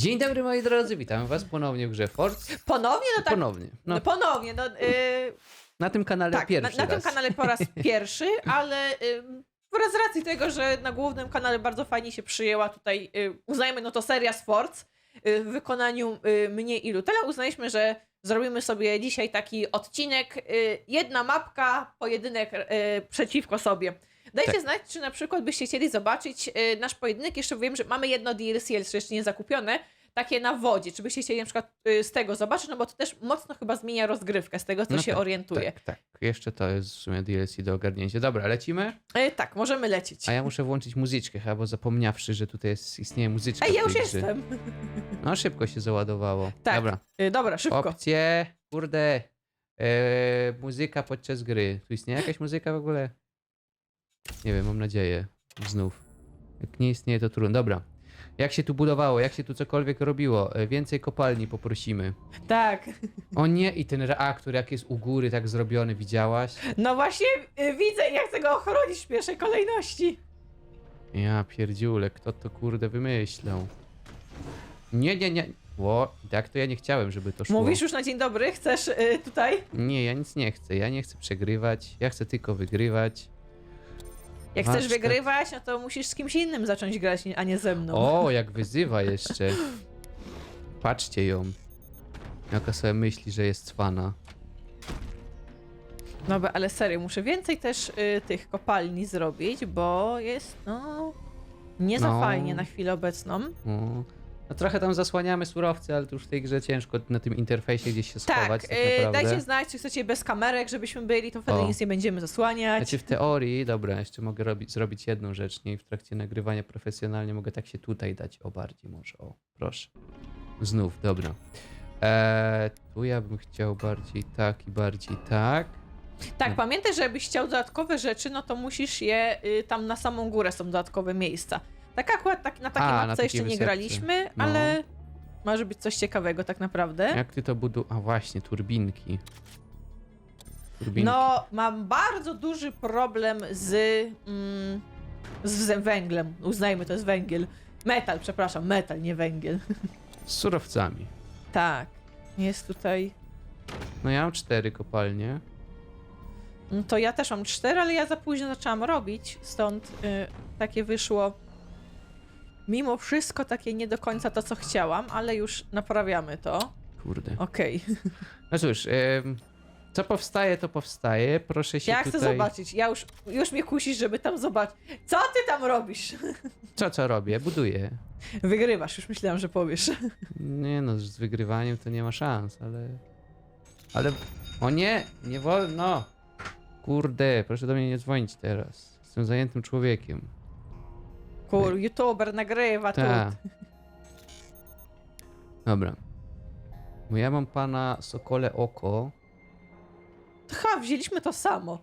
Dzień dobry moi drodzy, witam was ponownie w grze Force. Ponownie? No tak. Ponownie. No, No, ponownie, no. y, na tym kanale tak, na, pierwszy na tym raz. kanale po raz pierwszy, ale y, wraz z racji tego, że na głównym kanale bardzo fajnie się przyjęła tutaj, y, uznajmy, no to seria Sports y, w wykonaniu y, mnie i Lutela, uznaliśmy, że zrobimy sobie dzisiaj taki odcinek, y, jedna mapka, pojedynek y, przeciwko sobie. Dajcie Tak. znać, czy na przykład byście chcieli zobaczyć y, nasz pojedynek. Jeszcze wiem, że mamy jedno DLC, jeszcze nie zakupione, takie na wodzie. Czy byście chcieli na przykład y, z tego zobaczyć? No bo to też mocno chyba zmienia rozgrywkę, z tego co No się tak, orientuję. Tak, tak. Jeszcze to jest w sumie DLC do ogarnięcia. Dobra, lecimy? E, tak, możemy lecieć. A ja muszę włączyć muzyczkę chyba, bo zapomniawszy, że tutaj jest, istnieje muzyczka Ej, ja już jestem. No szybko się załadowało. Tak. Dobra, E, dobra, szybko. opcje, kurde, e, muzyka podczas gry. Tu istnieje jakaś muzyka w ogóle? Nie wiem, mam nadzieję. Znów. Jak nie istnieje, to trudno. Dobra. Jak się tu budowało, jak się tu cokolwiek robiło? E, Więcej kopalni poprosimy. Tak. O nie, i ten reaktor, jak jest u góry tak zrobiony, widziałaś? No właśnie y, widzę i ja chcę go ochronić w pierwszej kolejności. Ja pierdziule, kto to kurde wymyślał? Nie, nie, nie. Ło, tak to ja nie chciałem, żeby to szło. Mówisz już na dzień dobry, chcesz y, tutaj? Nie, ja nic nie chcę. Ja nie chcę przegrywać. Ja chcę tylko wygrywać. Jak chcesz Warsztat. wygrywać, no to musisz z kimś innym zacząć grać, a nie ze mną. O, jak wyzywa jeszcze. Patrzcie ją. Jaka sobie myśli, że jest cwana. No bo- ale serio, muszę więcej też y, tych kopalni zrobić, bo jest, no... Nie za No. fajnie na chwilę obecną. O. No trochę tam zasłaniamy surowce, ale to już w tej grze ciężko na tym interfejsie gdzieś się schować Tak, tak, y, naprawdę. dajcie znać, czy chcecie bez kamerek, żebyśmy byli, to wtedy O. nic nie będziemy zasłaniać. Znaczy w teorii, dobra, jeszcze mogę robić, zrobić jedną rzecz, nie? W trakcie nagrywania profesjonalnie mogę tak się tutaj dać, o bardziej może, o, proszę. Znów, dobra. Eee, tu ja bym chciał bardziej tak i bardziej tak. Tak, pamiętaj, że jakbyś chciał dodatkowe rzeczy, no to musisz je, y, tam na samą górę są dodatkowe miejsca. Tak akurat tak, na takiej A, na mapce jeszcze takiej nie wysepce. graliśmy, No. ale może być coś ciekawego tak naprawdę. Jak ty to budu... A właśnie, turbinki. Turbinki. No, mam bardzo duży problem z, mm, z węglem. Uznajmy, to jest węgiel. Metal, przepraszam, metal, nie węgiel. Z surowcami. Tak, jest tutaj... No ja mam cztery kopalnie. No to ja też mam cztery, ale ja za późno zaczęłam robić, stąd y, takie wyszło. Mimo wszystko takie nie do końca to, co chciałam, ale już naprawiamy to. Kurde. Okej. No cóż, em, co powstaje, to powstaje. Proszę się Ja tutaj... chcę zobaczyć. Ja już, już mnie kusisz, żeby tam zobaczyć. Co ty tam robisz? Co, co robię? Buduję. Wygrywasz, już myślałam, że powiesz. Nie no, z wygrywaniem to nie ma szans, ale... Ale... O nie! Nie wolno! Kurde, proszę do mnie nie dzwonić teraz. Jestem zajętym człowiekiem. Kur, youtuber nagrywa tu. Tak. Dobra. Bo ja mam pana Sokole Oko. Ha, wzięliśmy to samo.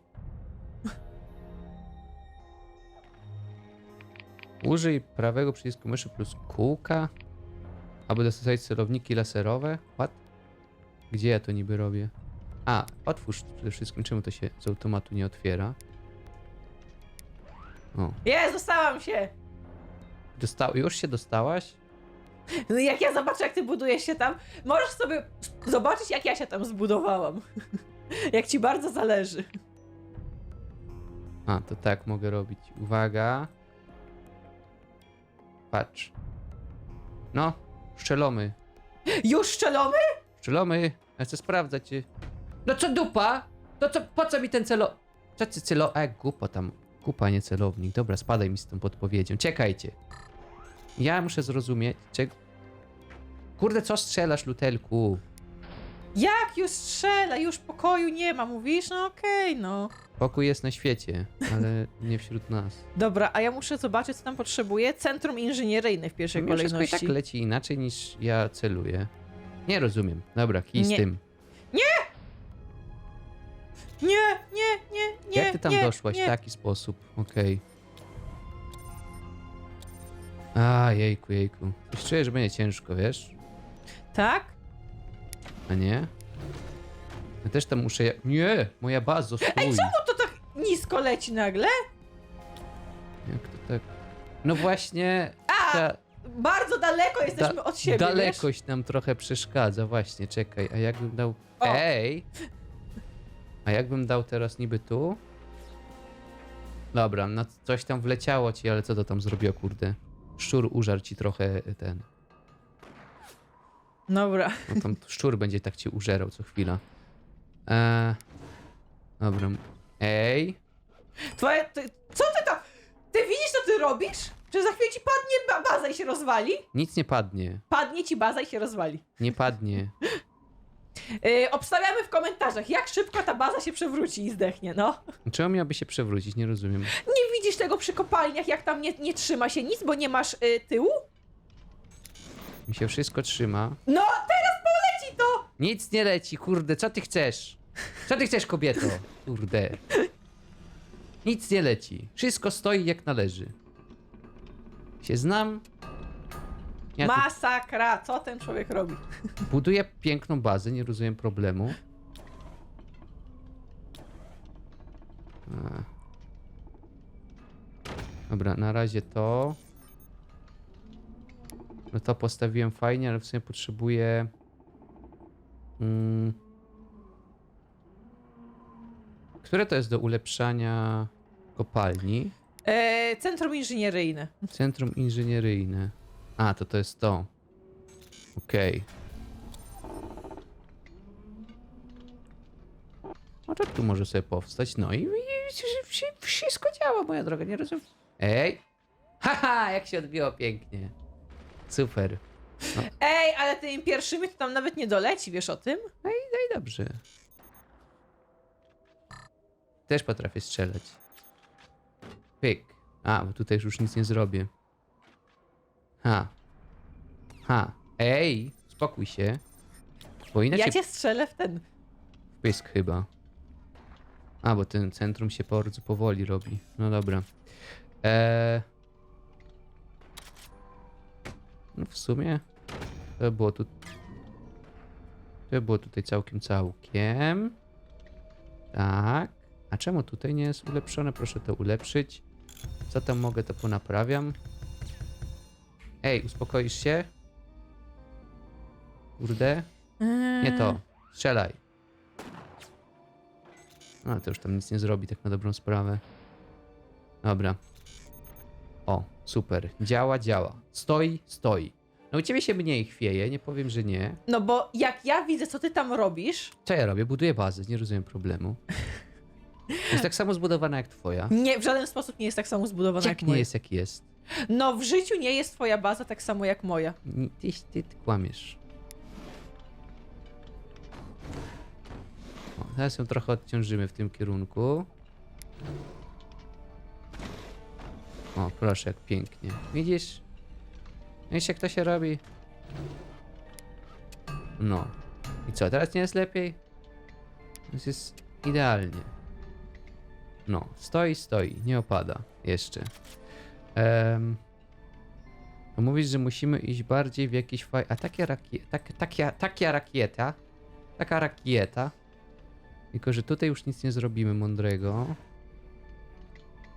Użyj prawego przycisku myszy plus kółka, aby dostosować celowniki laserowe. What? Gdzie ja to niby robię? A, otwórz przede wszystkim. Czemu to się z automatu nie otwiera? O, Jest, dostałam się! Dostał, już się dostałaś? No jak ja zobaczę, jak ty budujesz się tam, możesz sobie zobaczyć, jak ja się tam zbudowałam. jak ci bardzo zależy. A, to tak mogę robić. Uwaga. Patrz. No, szczelomy. Już szczelomy? Szczelomy. Ja chcę sprawdzać. czy- No co dupa? To co, po co mi ten celo... Co ty celo... E, gupa tam. Kupa, nie celownik. Dobra, spadaj mi z tą podpowiedzią. Czekajcie. Ja muszę zrozumieć, czeg... Kurde, co strzelasz, lutelku? Jak już strzela, już pokoju nie ma, mówisz? No okej, no. Pokój jest na świecie, ale nie wśród nas. Dobra, a ja muszę zobaczyć, co tam potrzebuję. Centrum inżynieryjne w pierwszej Mimo wszystko i kolejności. tak leci inaczej niż ja celuję. Nie rozumiem. Dobra, kij z Nie. tym. Nie, nie, nie, nie. Jak ty tam nie, doszłaś Nie. w taki sposób? Okej. A, jejku, jejku. Już czuję, że będzie ciężko, wiesz? Tak? A nie? Ja też tam muszę... ja- Nie! Moja bazo, stój! Ej, czemu to tak nisko leci nagle? Jak to tak... No właśnie... A, Ta... bardzo daleko jesteśmy Da- od siebie, wiesz? Dalekość nam trochę przeszkadza, właśnie, czekaj, a jakbym dał... O. Ej! A jakbym dał teraz niby tu? Dobra, no coś tam wleciało ci, ale co to tam zrobiło, kurde? Szczur użarł ci trochę ten... Dobra. No tam szczur będzie tak cię użerał co chwila. Eee, dobra. Ej! Twoje, ty, co ty tam? Ty widzisz, co ty robisz? Czy za chwilę ci padnie ba baza i się rozwali? Nic nie padnie. Padnie ci baza i się rozwali. Nie padnie. Yy, obstawiamy w komentarzach, jak szybko ta baza się przewróci i zdechnie, no. Czemu miałaby się przewrócić? Nie rozumiem. Nie widzisz tego przy kopalniach, jak tam nie, nie trzyma się nic, bo nie masz y, tyłu? Mi się wszystko trzyma. No, teraz poleci to! Nic nie leci, kurde, co ty chcesz? Co ty chcesz, kobieto? Kurde. Nic nie leci. Wszystko stoi jak należy. Się znam. Ja tu Masakra, co ten człowiek robi? buduję piękną bazę, nie rozumiem problemu. A. Dobra, na razie to. No to postawiłem fajnie, ale w sumie potrzebuję. Mm, które to jest do ulepszania kopalni? E, centrum inżynieryjne. Centrum inżynieryjne. A, to to jest to. Okej. No to tu może sobie powstać. No i, i, i, wszystko działa, moja droga, nie rozumiem. Ej! Haha, jak się odbiło pięknie. Super. Ej, ale tymi pierwszymi to tam nawet nie doleci, wiesz o tym? No i dobrze. Też potrafię strzelać. Pyk. A, bo tutaj już nic nie zrobię. Ha. Ha. Ej, spokój się. Bo inaczej Ja cię strzelę w ten. w pysk chyba. A, bo ten centrum się bardzo powoli robi. No dobra. Eee... No w sumie to było tu... To było tutaj całkiem całkiem. Tak. A czemu tutaj nie jest ulepszone? Proszę to ulepszyć. Co tam mogę, to ponaprawiam. Ej, uspokoisz się? Kurde. Nie to. Strzelaj. No, to już tam nic nie zrobi, tak na dobrą sprawę. Dobra. O, super. Działa, działa. Stoi, stoi. No u ciebie się mniej chwieje, nie powiem, że nie. No bo jak ja widzę, co ty tam robisz, Co ja robię? Buduję bazę, nie rozumiem problemu. Jest tak samo zbudowana jak twoja. nie, w żaden sposób nie jest tak samo zbudowana jak Jak nie moja. jest, jak jest. No w życiu nie jest twoja baza tak samo jak moja. Ty, ty, ty kłamiesz. O, teraz ją trochę odciążymy w tym kierunku. O, proszę, jak pięknie. Widzisz? Widzisz, jak to się robi? No. I co, teraz nie jest lepiej? Teraz jest idealnie. No, stoi, stoi, nie opada. Jeszcze. To mówisz, że musimy iść bardziej w jakieś faj... A takie rakieta... Tak, takia, takia rakieta... Taka rakieta... Tylko, że tutaj już nic nie zrobimy mądrego.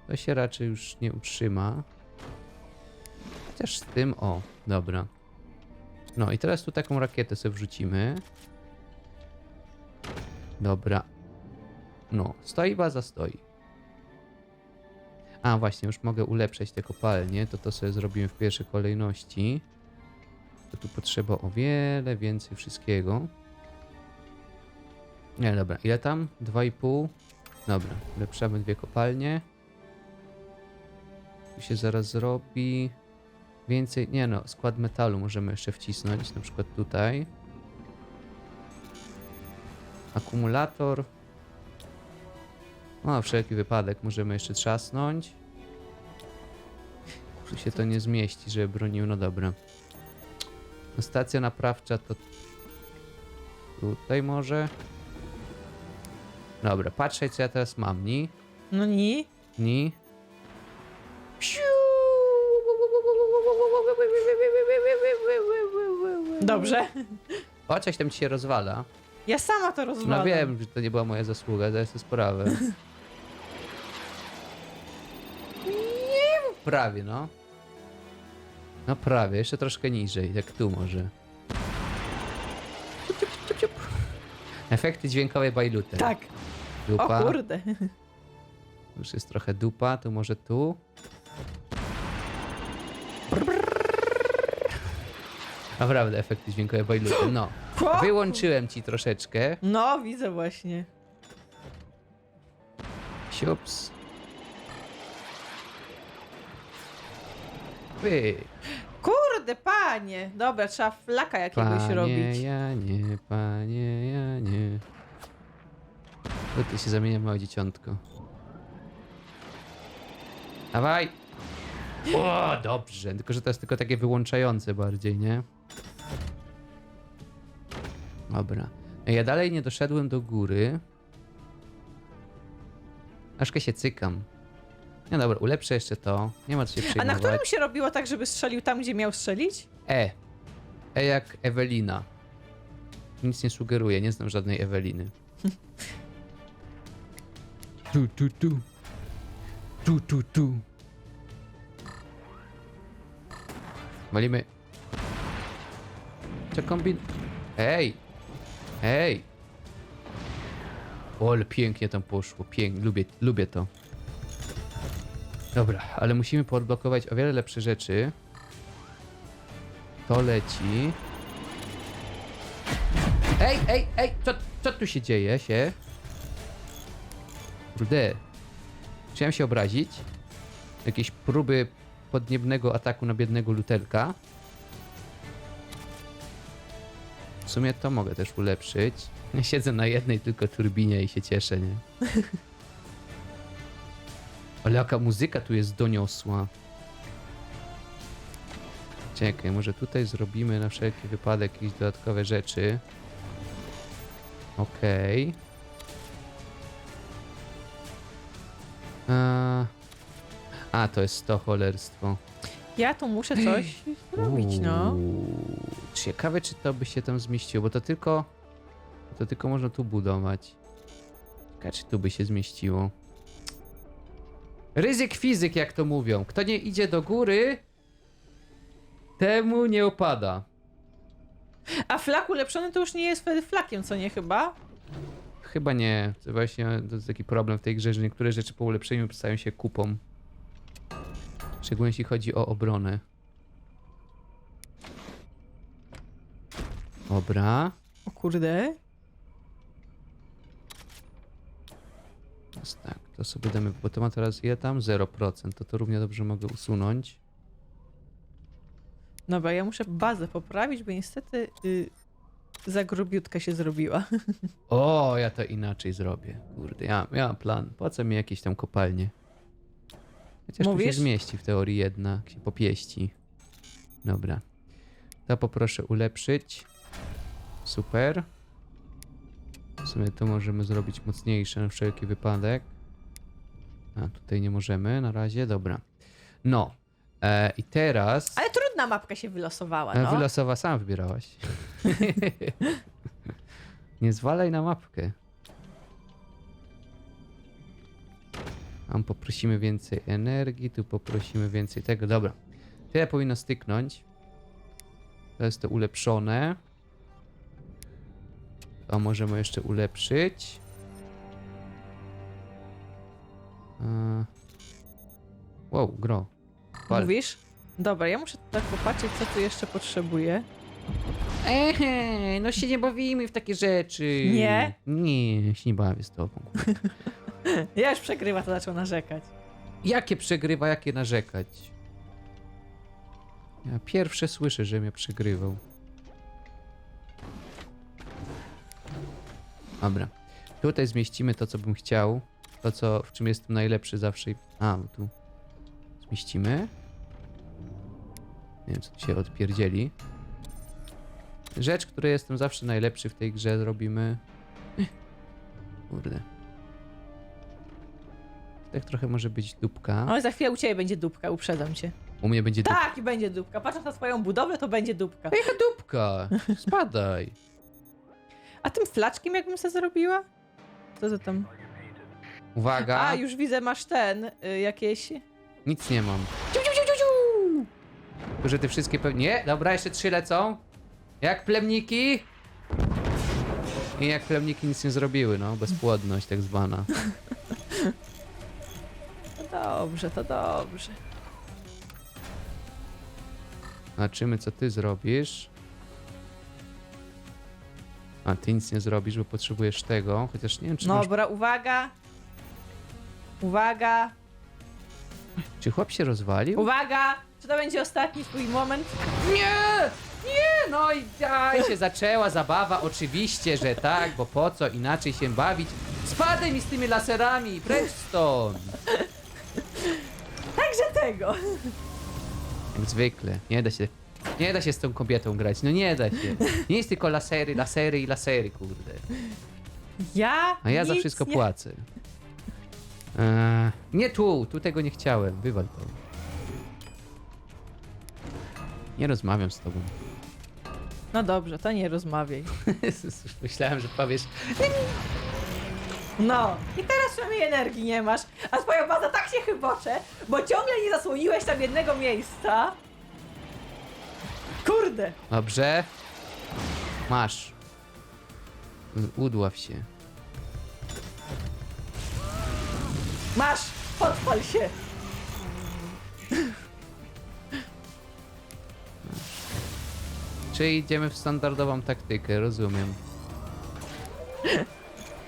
To się raczej już nie utrzyma. Chociaż z tym... O, dobra. No i teraz tu taką rakietę sobie wrzucimy. Dobra. No, stoi baza, stoi. A właśnie, już mogę ulepszać te kopalnie, to to sobie zrobimy w pierwszej kolejności. To tu potrzeba o wiele więcej wszystkiego. Nie, dobra, ile tam? 2,5. Dobra, ulepszamy dwie kopalnie. Tu się zaraz zrobi więcej, nie no, skład metalu możemy jeszcze wcisnąć, na przykład tutaj. Akumulator. No, wszelki wypadek możemy jeszcze trzasnąć. Tu się to nie zmieści, żeby bronił, no dobra. No, Stacja naprawcza to tutaj może. Dobra, patrzę co ja teraz mam, ni? No nie. Ni? Dobrze. O, coś tam ci się rozwala. Ja sama to rozwalam. No wiem, że to nie była moja zasługa, zdaję sobie sprawę. prawie no. No prawie, jeszcze troszkę niżej, jak tu może. Ciup, ciup, ciup, ciup. Efekty dźwiękowe bajlute. Tak. Dupa. O kurde. Już jest trochę dupa, to może tu. Naprawdę, efekty dźwiękowe bajlute. No. Wyłączyłem ci troszeczkę. No, widzę właśnie. Siups. Kurde, panie. Dobra, trzeba flaka jakiegoś Panie robić. Janie, panie Janie. To ty się zamienia w małe dzieciątko. Dawaj! O, dobrze. Tylko, że to jest tylko takie wyłączające bardziej, nie? Dobra. Ja dalej nie doszedłem do góry. Ażkę się cykam. No dobra, ulepszę jeszcze to. Nie ma co się A na przejmować. którym się robiło tak, żeby strzelił tam, gdzie miał strzelić? E. E jak Ewelina. Nic nie sugeruje, nie znam żadnej Eweliny. Tu, tu, tu. Tu, tu, tu. Walimy. Co kombin... Ej! Ej! O, ale pięknie tam poszło. Pięknie, lubię, lubię to. Dobra, ale musimy podblokować o wiele lepsze rzeczy. To leci. Ej, ej, ej, co, co tu się dzieje się? Kurde. Chciałem się obrazić. Jakieś próby podniebnego ataku na biednego lutelka. W sumie to mogę też ulepszyć. Siedzę na jednej tylko turbinie i się cieszę, nie? Ale jaka muzyka tu jest doniosła. Czekaj, może tutaj zrobimy na wszelki wypadek jakieś dodatkowe rzeczy. Okej. A, a, to jest to cholerstwo. Ja tu muszę coś zrobić, no. Ciekawe, czy to by się tam zmieściło, bo to tylko... To tylko można tu budować. Ciekawe, czy tu by się zmieściło. Ryzyk fizyk, jak to mówią. Kto nie idzie do góry, temu nie opada. A flak ulepszony to już nie jest wtedy flakiem, co nie chyba? Chyba nie. To właśnie to jest taki problem w tej grze, że niektóre rzeczy po ulepszeniu stają się kupą. Szczególnie jeśli chodzi o obronę. Dobra. O kurde. Teraz tak, to sobie damy, bo to ma teraz ile tam? 0%. To to równie dobrze mogę usunąć. Dobra, ja muszę bazę poprawić, bo niestety y, za grubiutka się zrobiła. O, ja to inaczej zrobię. Kurde, ja, ja mam plan. Po co mi jakieś tam kopalnie? Chociaż tu się Mówisz? zmieści w teorii jedna, jak się popieści. Dobra. To poproszę ulepszyć. Super. W sumie to możemy zrobić mocniejsze na wszelki wypadek. A, tutaj nie możemy na razie, dobra. No. E, I teraz... Ale trudna mapka się wylosowała, A no. wylosowa sam wybierałaś. Nie zwalaj na mapkę. Tam poprosimy więcej energii, tu poprosimy więcej tego. Dobra. Tyle powinno styknąć. To jest to ulepszone. To możemy jeszcze ulepszyć. Wow, gro. Pal. Mówisz? Dobra, ja muszę tak popatrzeć, co tu jeszcze potrzebuję. Ehe, no się nie bawimy w takie rzeczy. Nie? Nie, się nie bawię z tobą. Ja już przegrywa, to zaczął narzekać. Jakie przegrywa, jakie narzekać? Ja pierwsze słyszę, że mnie przegrywał. Dobra. Tutaj zmieścimy to, co bym chciał. To, co, w czym jestem najlepszy zawsze. A, tu zmieścimy. Nie wiem, co tu się odpierdzieli. Rzecz, której jestem zawsze najlepszy w tej grze, zrobimy. Kurde. Tak trochę może być dupka. Ale za chwilę u ciebie będzie dupka, uprzedzam cię. U mnie będzie dupka. Tak, i będzie dupka. Patrząc na swoją budowlę, to będzie dupka. Jaka dupka? Spadaj. A tym flaczkiem jakbym sobie zrobiła? Co to tam? Uwaga. A, już widzę, masz ten, y, jakieś... Nic nie mam. Ciu, ciu, ciu, ciu, ciu! Tylko, że te wszystkie pewnie... Nie, dobra, jeszcze trzy lecą. Jak plemniki. I jak plemniki nic nie zrobiły, no. Bezpłodność tak zwana. To dobrze, to dobrze. Zobaczymy, co ty zrobisz. A, ty nic nie zrobisz, bo potrzebujesz tego. Chociaż nie wiem, czy, masz... Dobra, uwaga. Uwaga, czy chłop się rozwalił? uwaga! Czy to będzie ostatni twój moment? Nie! Nie! No i daj się zaczęła zabawa. Oczywiście, że tak, bo po co inaczej się bawić? Spadaj mi z tymi laserami! Precz stąd! Także tego. Jak zwykle. Nie da się... Nie da się z tą kobietą grać. No nie da się. Nie jest tylko lasery, lasery i lasery, kurde. Ja? A ja za nic wszystko nie... płacę. Eee, nie tu, tu tego nie chciałem. Wywal to. Nie rozmawiam z tobą. No dobrze, to nie rozmawiaj. Myślałem, że powiesz. No, i teraz przynajmniej energii nie masz, a twoja baza tak się chybocze, bo ciągle nie zasłoniłeś tam jednego miejsca. Kurde. Dobrze. Masz. Udław się. Masz, podpal się. Czy idziemy w standardową taktykę? Rozumiem.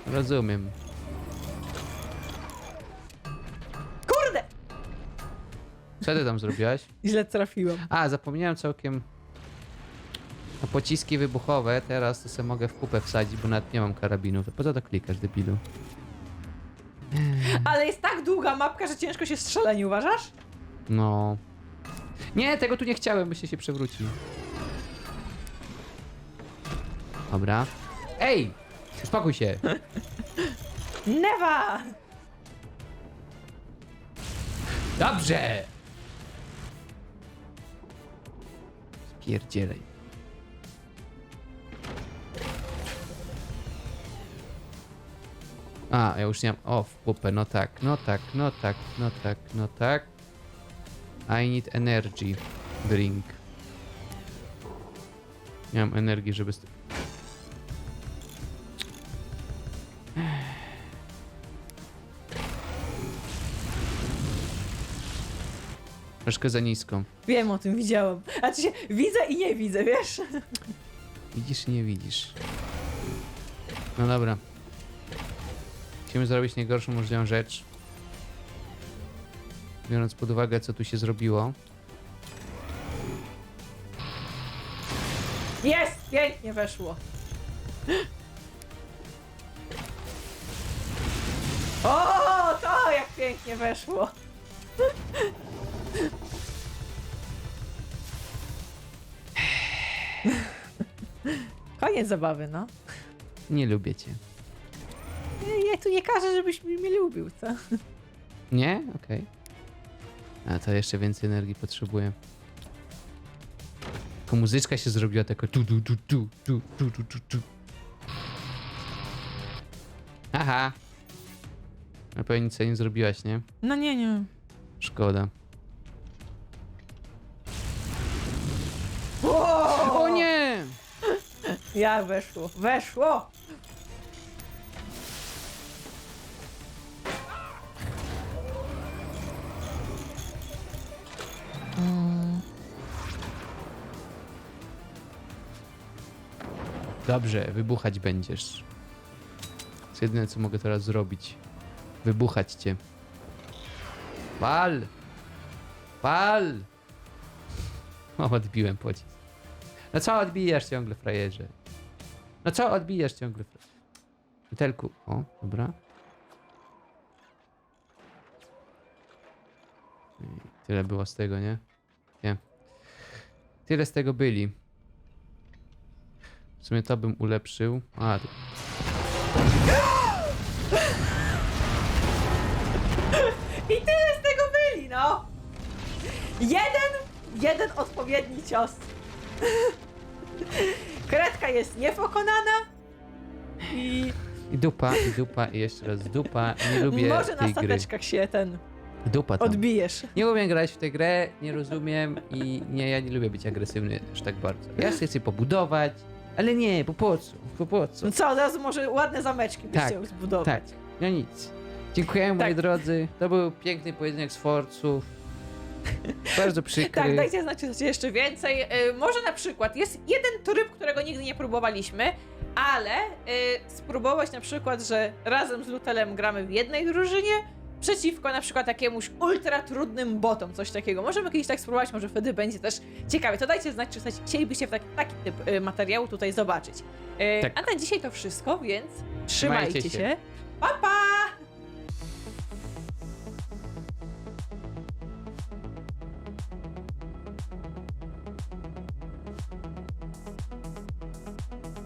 Rozumiem. Kurde. Co ty tam zrobiłaś? Źle trafiłem. A, zapomniałem całkiem. O pociski wybuchowe, teraz to sobie mogę w kupę wsadzić, bo nawet nie mam karabinów. Po co to klikasz, debilu? Ale jest tak długa mapka, że ciężko się strzela, nie uważasz? No. Nie, tego tu nie chciałem, byście się przewrócił. Dobra. Ej! Uspokój się. Newa! Dobrze! Spierdzielej. A, ja już nie mam... O, w pupę, no tak, no tak, no tak, no tak, no tak. I need energy drink. Nie mam energii, żeby... Troszkę za niską. Wiem o tym, widziałam. A czy się widzę i nie widzę, wiesz? Widzisz i nie widzisz. No dobra. Musimy zrobić najgorszą możliwą rzecz. Biorąc pod uwagę, co tu się zrobiło. Jest! Pięknie weszło. O, to jak pięknie weszło. Koniec zabawy, no. Nie lubię cię. Ja, ja tu nie każę, żebyś mnie lubił, co? Nie? Okej. A to jeszcze więcej energii potrzebuję. Tylko muzyczka się zrobiła taka tu tu tu tu tu tu tu tu tu. Aha. Na pewno nic sobie nie zrobiłaś, nie? No nie, nie. Szkoda. O, O nie! Jak weszło? Weszło! Dobrze, wybuchać będziesz. To jest jedyne, co mogę teraz zrobić. Wybuchać cię. Pal! Pal! O, odbiłem pocisk. No co odbijasz ciągle, frajerze? No co odbijasz ciągle, frajerze? Telku. O, dobra. Tyle było z tego, nie? Nie. Tyle z tego byli. W sumie to bym ulepszył. A, tu- I tyle z tego byli, no! Jeden, jeden odpowiedni cios. Kredka jest niepokonana i I dupa, i dupa, i jeszcze raz dupa. Nie lubię może na tej gry. stateczkach się ten Dupa tam. Odbijesz. Nie umiem grać w tę grę, nie rozumiem i nie, ja nie lubię być agresywny aż tak bardzo. Ja chcę sobie pobudować, ale nie, bo po co? Po, po co? No co, od razu może ładne zameczki byś Tak, chciał zbudować. Tak, no nic. Dziękuję moi Tak. drodzy. To był piękny pojedynek z Forców. Bardzo przykry. Tak, dajcie znać, jeszcze więcej. Y, może na przykład jest jeden tryb, którego nigdy nie próbowaliśmy, ale y, spróbować na przykład, że razem z Lutelem gramy w jednej drużynie przeciwko na przykład jakiemuś ultra trudnym botom, coś takiego. Możemy kiedyś tak spróbować, może wtedy będzie też ciekawie. To dajcie znać, czy chcielibyście w taki, taki typ y, materiału tutaj zobaczyć. Y, Tak. A na dzisiaj to wszystko, więc trzymajcie Trzymajcie się. się. Pa, pa!